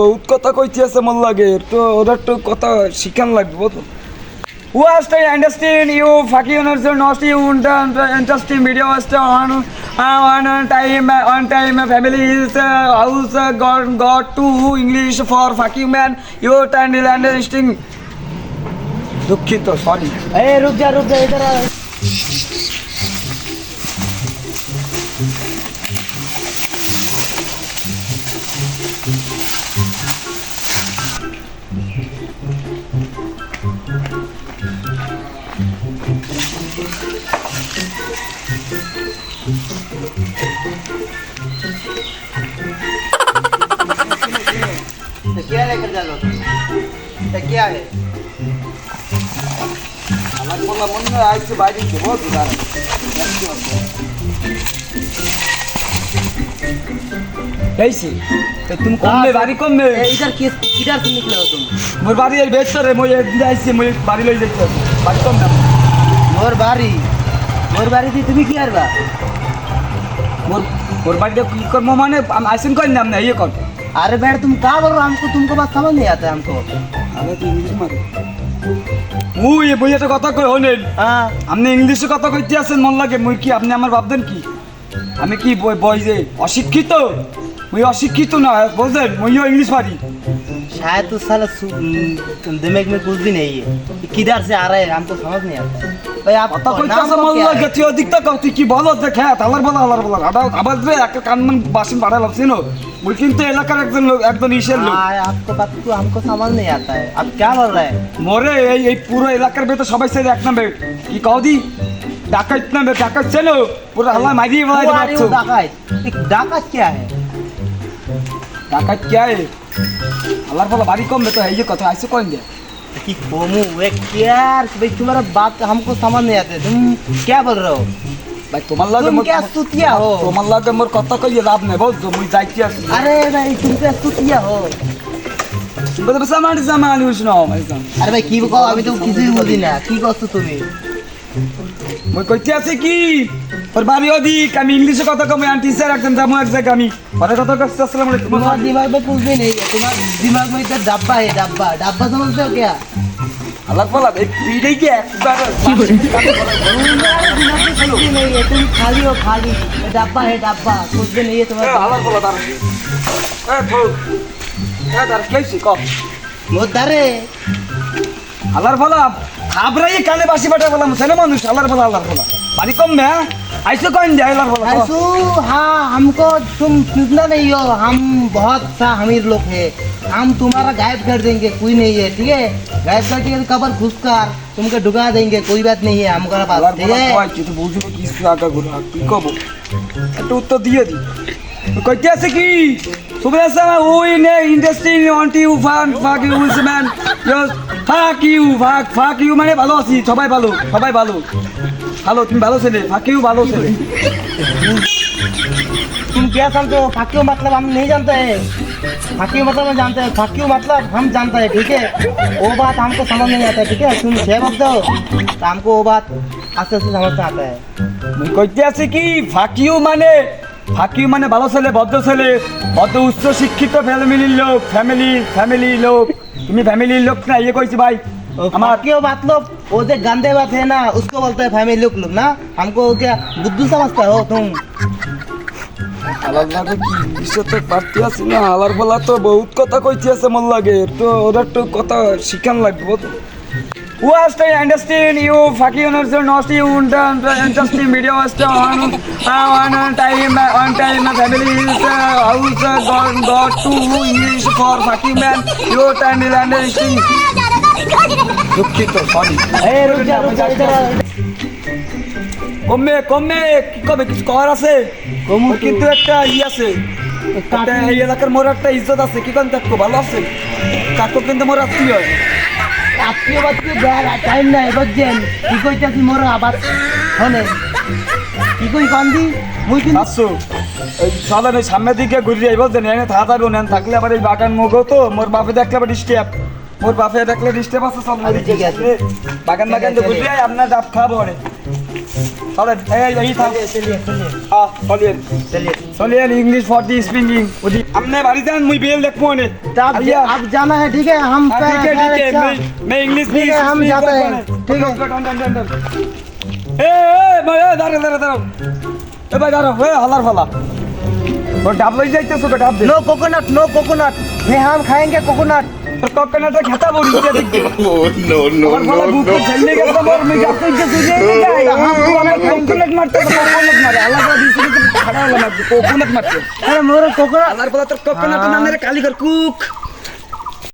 বহুত কথা কইতি মন লাগে। তো ওদের কথা শিখান লাগবে বল হু আস টাই ইউ ফাকি ইউনার জোন নস্ট ইউ ইন্টারেস্টিং ভিডিও আসতে on on time on time family is house got got to English for ফাকি ম্যান ইউ ট্যান্ড ইজ দুঃখিত সরি এ রুক क्या लेकर जा लो तो क्या है আমার বলা মনে হয় আইসে বাইরে দেবো দাঁড়া এইছি তো তুমি কমবে বাড়ি কমবে ए, इधर किस किधर से निकले हो तुम মোর বাড়ি এর বেচরে মই একদিন আইছি মই বাড়ি লই যাইছি বাড়ি কম না मोर बारी मोर बारी थी तुम्हें क्या करवा মোর মোর বাড়িতে কি করবো মানে আমি আইসেন কই নাম না ইয়ে কর अरे बैठ तुम क्या बोल रहे हो हमको तुमको बात समझ नहीं आता है हमको আরে তুই ইংলিশ মারে মুই এই বইয়াটা কথা কই হনেন हाँ আপনি ইংলিশে কথা কইতে আছেন মন লাগে মুই কি আপনি আমার ভাবতেন কি আমি কি বই বই যে অশিক্ষিত মুই অশিক্ষিত না বুঝলেন মুইও ইংলিশ পারি शायद तो साला सु- हम्म, दिमाग में कुछ भी नहीं है ये किधर से आ रहा है हमको समझ नहीं आता है भाई आप কথা কইতে नाम আছে तो মন क्या লাগে है? তুই ওদিকটা কও তুই কি বলো দেখে হালার বলা হালার বলা আবার আবার যে একটা কানমান বাসিন ভাড়া লাগছিল মুই কিন্তু এলাকার একজন লোক একজন ইসের লোক हाँ आपको बात तो हमको समझ नहीं आता है आप क्या बोल रहे हैं মোরে এই এই পুরো এলাকার ভেতর সবাই সে এক নামে কি কও দি ডাকাত নামে ডাকাত ছিল পুরো আল্লাহ মারিয়ে Who মারিয়ে are you, মারছো डाकत एक डाकत क्या है ডাকাত কে আল্লাহর বলা বাড়ি কমবে তো এই যে কথা আইসে কইন দে कि कोमू एक यार भाई तुम्हारा बात हमको समझ नहीं आते तुम क्या बोल रहे हो ভাই তোমার লাগে तुम মোর- क्या सुतिया हो তোমার লাগে মোর কথা কইয়ে লাভ নাই বুঝছো মুই যাইতে আছি अरे भाई तुम क्या सुतिया हो তুমি তো সামান সামান ইউজ নাও ভাই সাম अरे भाई की कहो अभी तो किसी भी बोली ना की कहो तुम्हें মুই কইতে আছি কি ওর বাড়ি ওদিক আমি ইংলিশে কথা কম আন্টি স্যার একজন যাবো এক জায়গা আমি পরে কথা করতে আসসালামু আলাইকুম तुम्हारे दिमाग में कुछ भी नहीं है तुम्हारे दिमाग में इधर डब्बा है डब्बा डब्बा समझते हो क्या আল্লাহ বলা এই পিড়ে কি একবার तुम्हारे दिमाग में कुछ भी नहीं है तुम खाली हो खाली ये डब्बा है डब्बा कुछ भी नहीं है तुम्हारे আল্লাহ বলা তার এ তো এ তার কেছি কম मुद्दरे আল্লাহর বলা খাবরাই কানে বাসি বাটা বললাম ছেলে মানুষ আল্লাহর বলা আল্লাহর বলা বাড়ি কম না ऐसे कौन जाएगा? हाँ हमको तुम चुनना नहीं हो हम बहुत सा अमीर लोग हैं। हम तुम्हारा गायब कर देंगे कोई नहीं है ठीक है? गायब कर कबर घुस कर तुमको डुगा देंगे कोई बात नहीं है हमारा पास ठीक है? तो उत्तर दिए थी कैसे की কি কব একটা উত্তর দিয়ে দি কইতে আছে কি তুমি আছে ওই নে industry aunty you fuck fuck you man you fuck you fuck fuck you মানে ভালো আছি সবাই ভালো সবাই ভালো ভালো তুমি ভালো ছেলে ফাক ইউ ভালো ছেলে तुम क्या समझते हो फाकियो मतलब हम नहीं जानते हैं फाकियो मतलब हम जानते हैं फाकियो मतलब हम जानते हैं ठीक है वो बात हमको समझ नहीं आता है ठीक है तुम छः बोलते हो तो हमको वो बात आस्ते आस्ते समझ में आता है মুই কইতে আছে কি ফাকিউ মানে ফাকিউ মানে ভালো ছেলে ভদ্র ছেলে ভদ্র উচ্চ শিক্ষিত ফ্যামিলির লোক ফ্যামিলি ফ্যামিলি লোক তুমি ফ্যামিলির লোক না ইয়ে কইছি ভাই আমার আমার क्यों मतलब वो जो गंदे बात है ना उसको बोलते हैं फैमिली लोग लोग ना हमको क्या बुद्धू समझते हो तुम হালার লাগে কি ইংলিশে তো পারতে আছি না হালার বলা তো বহুত কথা কইতে আছে মন লাগে তো ওরা তো কথা শিখান লাগবে was to understand you fucking also not you interesting videos on on time on time family is house got got to English for fucking man you time কমে কমে কি কবে কিছু কর আছে কিন্তু একটা ই আছে এই এলাকার মোর একটা ইজ্জত আছে কি কান কাকু ভালো আছে কাকু কিন্তু মোর আত্মীয় আত্মীয় বাত্মীয় দেয়ার টাইম নাই বুঝছেন? কি কইতাছি মোর আবার হনে কি কই কান্দি? মুই কিন্তু সাধারণ ওই সামনের দিকে ঘুরে যাই বলছেন এনে তাড়াতাড়ি নেন থাকলে আবার এই বাগান মুগো তো মোর বাপে দেখলে আবার ডিস্টার্ব মোর বাপে দেখলে ডিস্টার্ব আছে সামনে দিকে। বাগান বাগান তো ঘুরে। আপনার ডাব খাব অনেক चलो ए यही था चलिए चलिए हाँ चलिए चलिए चलिए इंग्लिश फॉर दी स्पीकिंग हमने भारी जान मुझे बेल देखो ने। तो आप आइए। आप जाना है ठीक है? हम हाँ, ठीक है ठीक है। अच्छा। मैं मैं इंग्लिश ठीक है, हम जाते हैं। ठीक है। ए ए मैं ए दारे दारे दारे। ए भाई दारे ए हलार फला वो डाब लई जाइते सो डाब दे। नो कोकोनट नो कोकोनट ये हम खाएँगे कोकोनट ককনাটা খাতা বড়ি দিয়ে দিকে no no no no no জলদি গেল মোর মে মারতে ককনাট মারে মারতে আরে মোর তোর ককনাট নামের কালিগর কুক।